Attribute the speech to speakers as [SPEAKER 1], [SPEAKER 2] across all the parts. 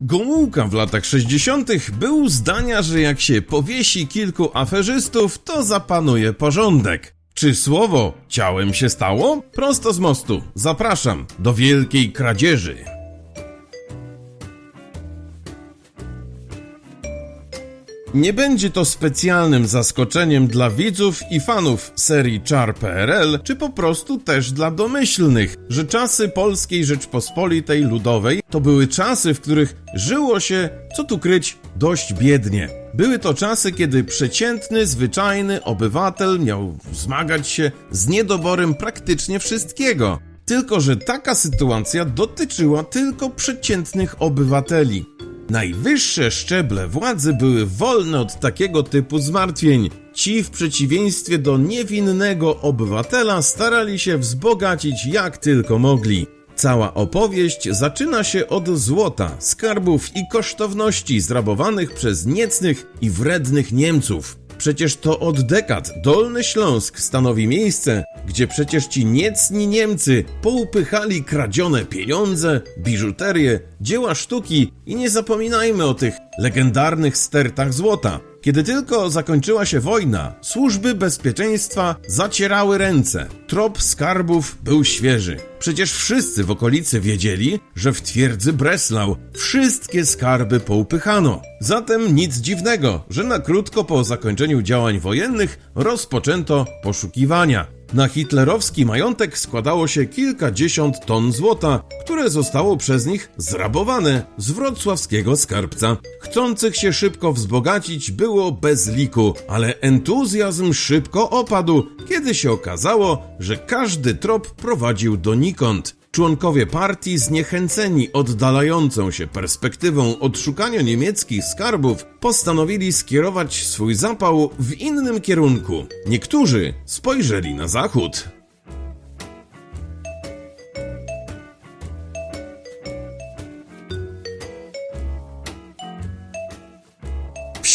[SPEAKER 1] Gomułka w latach 60. był zdania, że jak się powiesi kilku aferzystów, to zapanuje porządek. Czy słowo ciałem się stało? Prosto z mostu. Zapraszam do wielkiej kradzieży. Nie będzie to specjalnym zaskoczeniem dla widzów i fanów serii Czar PRL, czy po prostu też dla domyślnych, że czasy Polskiej Rzeczpospolitej Ludowej to były czasy, w których żyło się, co tu kryć, dość biednie. Były to czasy, kiedy przeciętny, zwyczajny obywatel miał zmagać się z niedoborem praktycznie wszystkiego. Tylko, że taka sytuacja dotyczyła tylko przeciętnych obywateli. Najwyższe szczeble władzy były wolne od takiego typu zmartwień. Ci w przeciwieństwie do niewinnego obywatela starali się wzbogacić jak tylko mogli. Cała opowieść zaczyna się od złota, skarbów i kosztowności zrabowanych przez niecnych i wrednych Niemców. Przecież to od dekad Dolny Śląsk stanowi miejsce, gdzie przecież ci niecni Niemcy poupychali kradzione pieniądze, biżuterię, dzieła sztuki i nie zapominajmy o tych legendarnych stertach złota. Kiedy tylko zakończyła się wojna, służby bezpieczeństwa zacierały ręce. Trop skarbów był świeży. Przecież wszyscy w okolicy wiedzieli, że w twierdzy Breslau wszystkie skarby poupychano. Zatem nic dziwnego, że na krótko po zakończeniu działań wojennych rozpoczęto poszukiwania. Na hitlerowski majątek składało się kilkadziesiąt ton złota, które zostało przez nich zrabowane z wrocławskiego skarbca. Chcących się szybko wzbogacić było bez liku, ale entuzjazm szybko opadł, kiedy się okazało, że każdy trop prowadził donikąd. Członkowie partii, zniechęceni oddalającą się perspektywą odszukania niemieckich skarbów, postanowili skierować swój zapał w innym kierunku. Niektórzy spojrzeli na zachód.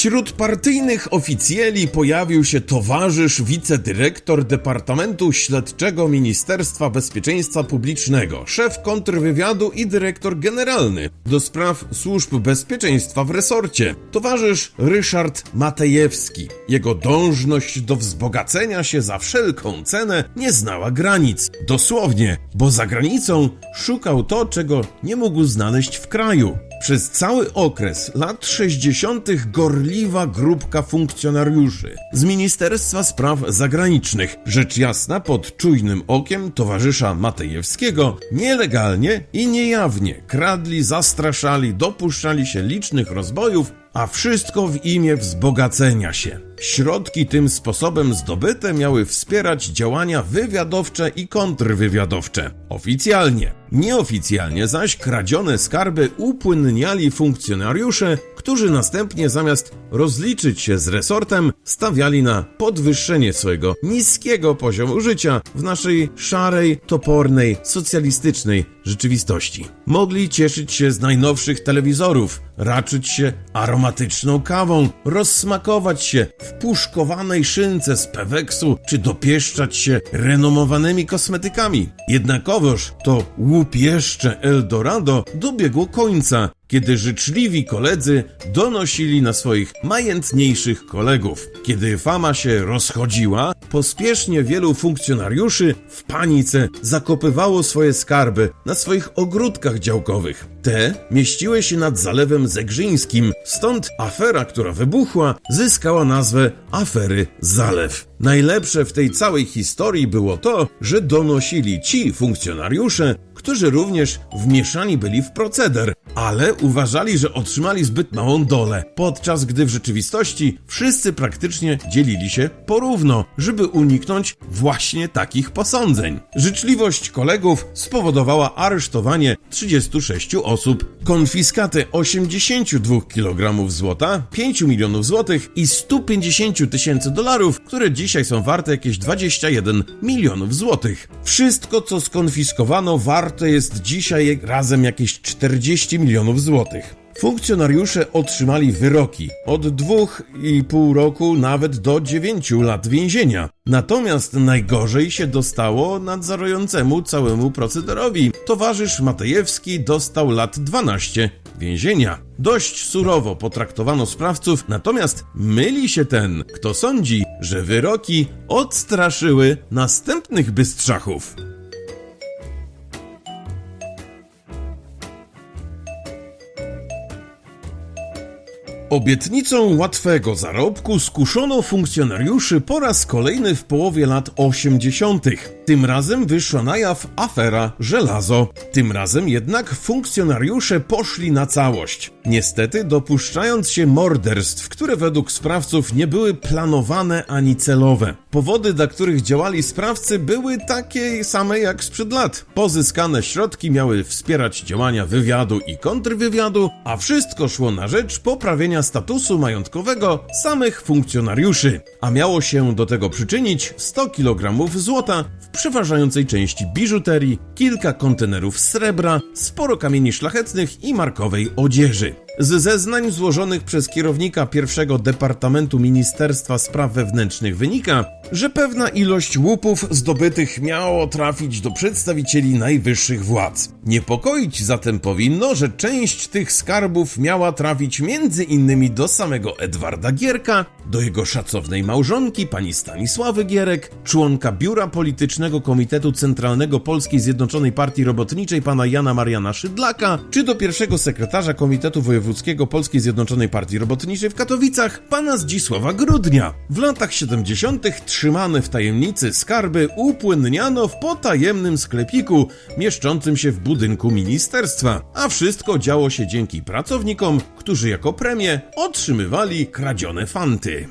[SPEAKER 1] Wśród partyjnych oficjeli pojawił się towarzysz wicedyrektor Departamentu Śledczego Ministerstwa Bezpieczeństwa Publicznego, szef kontrwywiadu i dyrektor generalny do spraw służb bezpieczeństwa w resorcie, towarzysz Ryszard Matejewski. Jego dążność do wzbogacenia się za wszelką cenę nie znała granic. Dosłownie, bo za granicą szukał to, czego nie mógł znaleźć w kraju. Przez cały okres lat 60. gorliwa grupka funkcjonariuszy z Ministerstwa Spraw Zagranicznych, rzecz jasna pod czujnym okiem towarzysza Matejewskiego, nielegalnie i niejawnie kradli, zastraszali, dopuszczali się licznych rozbojów, a wszystko w imię wzbogacenia się. Środki tym sposobem zdobyte miały wspierać działania wywiadowcze i kontrwywiadowcze. Oficjalnie. Nieoficjalnie zaś kradzione skarby upłynniali funkcjonariusze, którzy następnie zamiast rozliczyć się z resortem, stawiali na podwyższenie swojego niskiego poziomu życia w naszej szarej, topornej, socjalistycznej rzeczywistości. Mogli cieszyć się z najnowszych telewizorów, raczyć się aromatyczną kawą, rozsmakować się w puszkowanej szynce z peweksu, czy dopieszczać się renomowanymi kosmetykami. Jednakowoż to łupieszcze Eldorado dobiegło końca, kiedy życzliwi koledzy donosili na swoich majętniejszych kolegów. Kiedy fama się rozchodziła, pospiesznie wielu funkcjonariuszy w panice zakopywało swoje skarby na swoich ogródkach działkowych. Te mieściły się nad Zalewem Zegrzyńskim, stąd afera, która wybuchła, zyskała nazwę afery Zalew. Najlepsze w tej całej historii było to, że donosili ci funkcjonariusze, którzy również wmieszani byli w proceder, ale uważali, że otrzymali zbyt małą dolę, podczas gdy w rzeczywistości wszyscy praktycznie dzielili się porówno, żeby uniknąć właśnie takich posądzeń. Życzliwość kolegów spowodowała aresztowanie 36 osób, konfiskatę 82 kg złota, 5 milionów złotych i 150 tysięcy dolarów, które dzisiaj są warte jakieś 21 milionów złotych. Wszystko, co skonfiskowano, warte jest dzisiaj razem jakieś 40 milionów złotych. Funkcjonariusze otrzymali wyroki od 2,5 roku nawet do 9 lat więzienia. Natomiast najgorzej się dostało nadzorującemu całemu procederowi. Towarzysz Matejewski dostał lat 12 więzienia. Dość surowo potraktowano sprawców, natomiast myli się ten, kto sądzi, że wyroki odstraszyły następnych bystrzachów. Obietnicą łatwego zarobku skuszono funkcjonariuszy po raz kolejny w połowie lat 80. Tym razem wyszła na jaw afera żelazo. Tym razem jednak funkcjonariusze poszli na całość. Niestety dopuszczając się morderstw, które według sprawców nie były planowane ani celowe. Powody, dla których działali sprawcy, były takie same jak sprzed lat. Pozyskane środki miały wspierać działania wywiadu i kontrwywiadu, a wszystko szło na rzecz poprawienia statusu majątkowego samych funkcjonariuszy. A miało się do tego przyczynić 100 kg złota w przeważającej części biżuterii, kilka kontenerów srebra, sporo kamieni szlachetnych i markowej odzieży. Z zeznań złożonych przez kierownika pierwszego Departamentu Ministerstwa Spraw Wewnętrznych wynika, że pewna ilość łupów zdobytych miało trafić do przedstawicieli najwyższych władz. Niepokoić zatem powinno, że część tych skarbów miała trafić między innymi do samego Edwarda Gierka, do jego szacownej małżonki, pani Stanisławy Gierek, członka Biura Politycznego Komitetu Centralnego Polskiej Zjednoczonej Partii Robotniczej pana Jana Mariana Szydlaka, czy do pierwszego sekretarza Komitetu Wojewódzkiego Polskiej Zjednoczonej Partii Robotniczej w Katowicach, pana Zdzisława Grudnia. W latach 70. trzymane w tajemnicy skarby upłynniano w potajemnym sklepiku mieszczącym się w budynku ministerstwa, a wszystko działo się dzięki pracownikom, którzy jako premię otrzymywali kradzione fanty.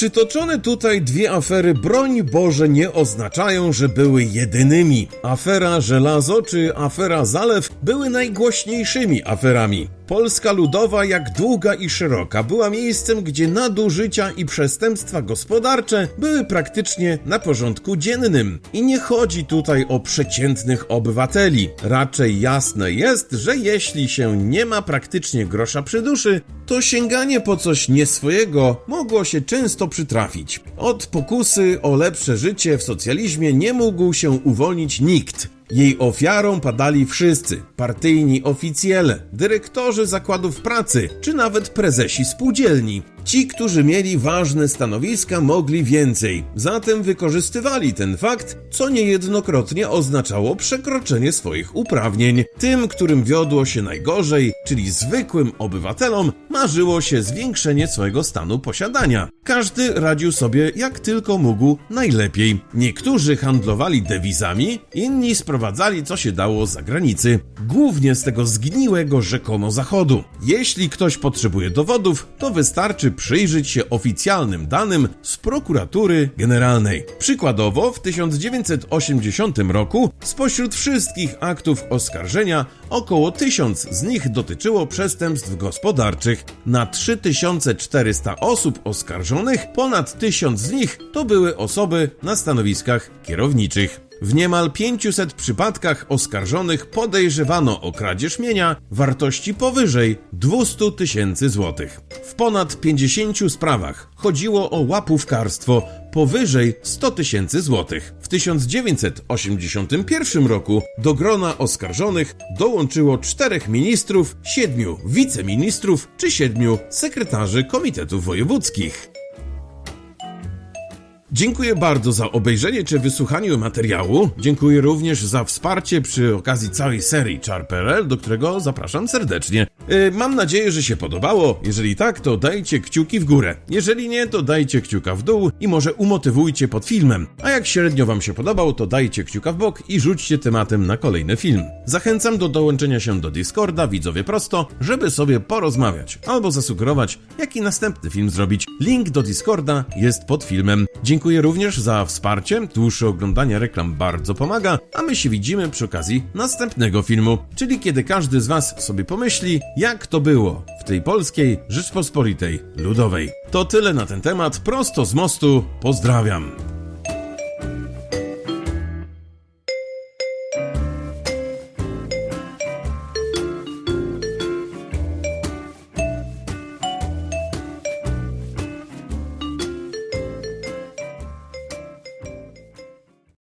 [SPEAKER 1] Przytoczone tutaj dwie afery, broń Boże, nie oznaczają, że były jedynymi. Afera Żelazo czy afera Zalew były najgłośniejszymi aferami. Polska Ludowa, jak długa i szeroka, była miejscem, gdzie nadużycia i przestępstwa gospodarcze były praktycznie na porządku dziennym. I nie chodzi tutaj o przeciętnych obywateli. Raczej jasne jest, że jeśli się nie ma praktycznie grosza przy duszy, to sięganie po coś nieswojego mogło się często przytrafić. Od pokusy o lepsze życie w socjalizmie nie mógł się uwolnić nikt. Jej ofiarą padali wszyscy partyjni oficjele, dyrektorzy zakładów pracy, czy nawet prezesi spółdzielni. Ci, którzy mieli ważne stanowiska, mogli więcej, zatem wykorzystywali ten fakt, co niejednokrotnie oznaczało przekroczenie swoich uprawnień. Tym, którym wiodło się najgorzej, czyli zwykłym obywatelom, marzyło się zwiększenie swojego stanu posiadania. Każdy radził sobie jak tylko mógł najlepiej. Niektórzy handlowali dewizami, inni sprowadzali co się dało z zagranicy, głównie z tego zgniłego rzekomo zachodu. Jeśli ktoś potrzebuje dowodów, to wystarczy przyjrzeć się oficjalnym danym z prokuratury generalnej. Przykładowo w 1980 roku spośród wszystkich aktów oskarżenia około 1000 z nich dotyczyło przestępstw gospodarczych. Na 3400 osób oskarżonych ponad 1000 z nich to były osoby na stanowiskach kierowniczych. W niemal 500 przypadkach oskarżonych podejrzewano o kradzież mienia wartości powyżej 200 tysięcy złotych. W ponad 50 sprawach chodziło o łapówkarstwo powyżej 100 tysięcy złotych. W 1981 roku do grona oskarżonych dołączyło czterech ministrów, siedmiu wiceministrów czy siedmiu sekretarzy komitetów wojewódzkich. Dziękuję bardzo za obejrzenie czy wysłuchanie materiału. Dziękuję również za wsparcie przy okazji całej serii Charperel, do którego zapraszam serdecznie. Yy, mam nadzieję, że się podobało. Jeżeli tak, to dajcie kciuki w górę. Jeżeli nie, to dajcie kciuka w dół i może umotywujcie pod filmem. A jak średnio wam się podobał, to dajcie kciuka w bok i rzućcie tematem na kolejny film. Zachęcam do dołączenia się do Discorda, widzowie prosto, żeby sobie porozmawiać albo zasugerować, jaki następny film zrobić. Link do Discorda jest pod filmem. Dziękuję również za wsparcie. Dłuższe oglądanie reklam bardzo pomaga, a my się widzimy przy okazji następnego filmu, czyli kiedy każdy z Was sobie pomyśli, jak to było w tej polskiej Rzeczpospolitej Ludowej. To tyle na ten temat, prosto z mostu, pozdrawiam.